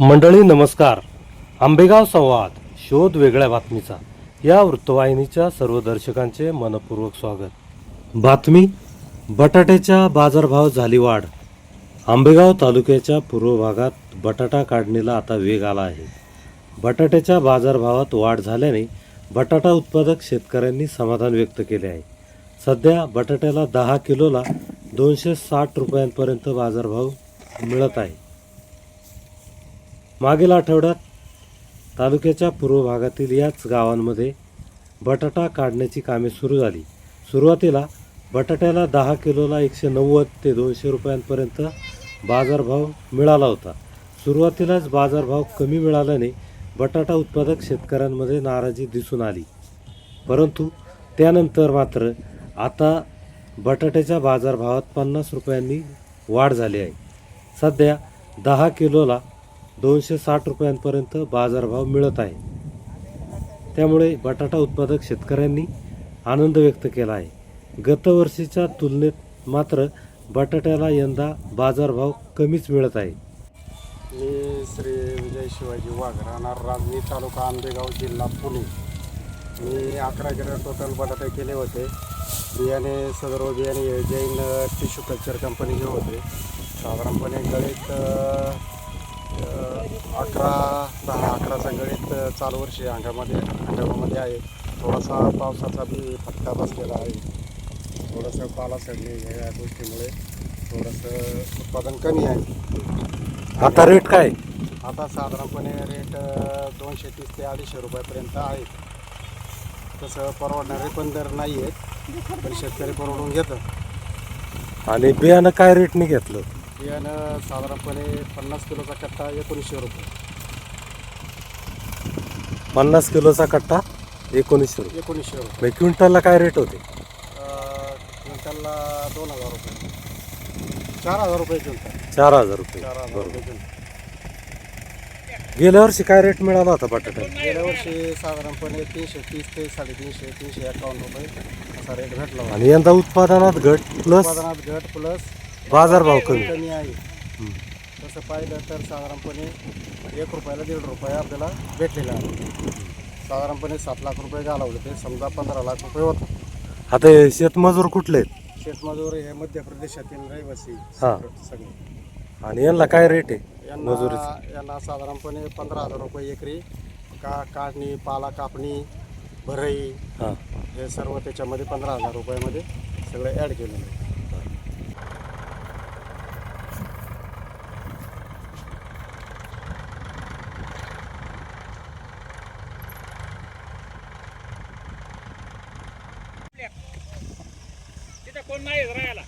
मंडळी नमस्कार. आंबेगाव संवाद शोध वेगळ्या बातमीचा. या वृत्तवाहिनीच्या सर्व दर्शकांचे मनपूर्वक स्वागत. बातमी बटाट्याच्या बाजारभाव झाली वाढ. आंबेगाव तालुक्याच्या पूर्व भागात बटाटा काढणीला आता वेग आला आहे. बटाट्याच्या बाजारभावात वाढ झाल्याने बटाटा उत्पादक शेतकऱ्यांनी समाधान व्यक्त केले आहे. सध्या बटाट्याला दहा किलोला दोनशे साठ रुपयांपर्यंत बाजारभाव मिळत आहे. मागील आठवड्यात तालुक्याच्या पूर्व भागातील याच गावांमध्ये बटाटा काढण्याची कामे सुरू झाली. सुरुवातीला बटाट्याला दहा किलोला एकशे नव्वद ते दोनशे रुपयांपर्यंत बाजारभाव मिळाला होता. सुरुवातीलाच बाजारभाव कमी मिळाल्याने बटाटा उत्पादक शेतकऱ्यांमध्ये नाराजी दिसून आली. परंतु त्यानंतर मात्र आता बटाट्याच्या बाजारभावात पन्नास रुपयांनी वाढ झाली आहे. सध्या दहा किलोला दोनशे साठ रुपयांपर्यंत बाजारभाव मिळत आहे. त्यामुळे बटाटा उत्पादक शेतकऱ्यांनी आनंद व्यक्त केला आहे. गतवर्षीच्या तुलनेत मात्र बटाट्याला यंदा बाजारभाव कमीच मिळत आहे. मी श्री विजय शिवाजी वाघ राहणार राजनी तालुका आंबेगाव जिल्हा पुणे. मी अकरा किलो टोटल बटाटे केले होते. बियाणे सदर बियाणे जैन टिश्यू कल्चर कंपनीचे होते. साधारणपणे गळीत अकरा दहा अकराचा गळीत अ, चालू वर्षी अंगामध्ये अंगामध्ये आहे. थोडासा पावसाचा बी फटका बसलेला आहे. थोडंसं पाला सडणे या गोष्टीमुळे थोडंसं उत्पादन कमी आहे. आता रेट काय? आता साधारणपणे रेट दोनशे तीस ते अडीचशे रुपयापर्यंत आहे. तसं परवडणारे पण दर नाही आहेत पण शेतकरी परवडून घेतं आणि बियाणं काय रेटने घेतलं? बियाणं साधारणपणे पन्नास किलोचा कट्टा एकोणीसशे रुपये. पन्नास किलोचा कट्टा एकोणीसशे रुपये. एकोणीसशे रुपये. क्विंटलला काय रेट होते? क्विंटलला दोन हजार रुपये. चार हजार रुपये क्विंटल. चार हजार रुपये. चार हजार रुपये क्विंटल. गेल्या वर्षी काय रेट मिळाला होता बटाट्याला? गेल्या वर्षी साधारणपणे तीनशे तीस ते साडेतीनशे तीनशे एकावन्न रुपये असा रेट भेटला आणि यंदा उत्पादनात घट प्लस उत्पादनात घट प्लस बाजारभाव कमी. कमी आहे. तसं पाहिलं तर साधारणपणे एक रुपयाला दीड रुपये आपल्याला भेटलेला आहे. साधारणपणे सात लाख रुपये घालवले ते समजा पंधरा लाख रुपये होतं. आता हे शेतमजूर कुठले आहेत? शेतमजूर हे मध्य प्रदेशातील रहिवासी हा. सगळे. आणि यांना काय रेट आहे यांना मजुरीचं? यांना साधारणपणे पंधरा हजार रुपये एकरी का काढणी पाला कापणी भरई हां. हे सर्व त्याच्यामध्ये पंधरा हजार रुपयामध्ये सगळे ॲड केलेलं आहे. कोण नाही राहायला.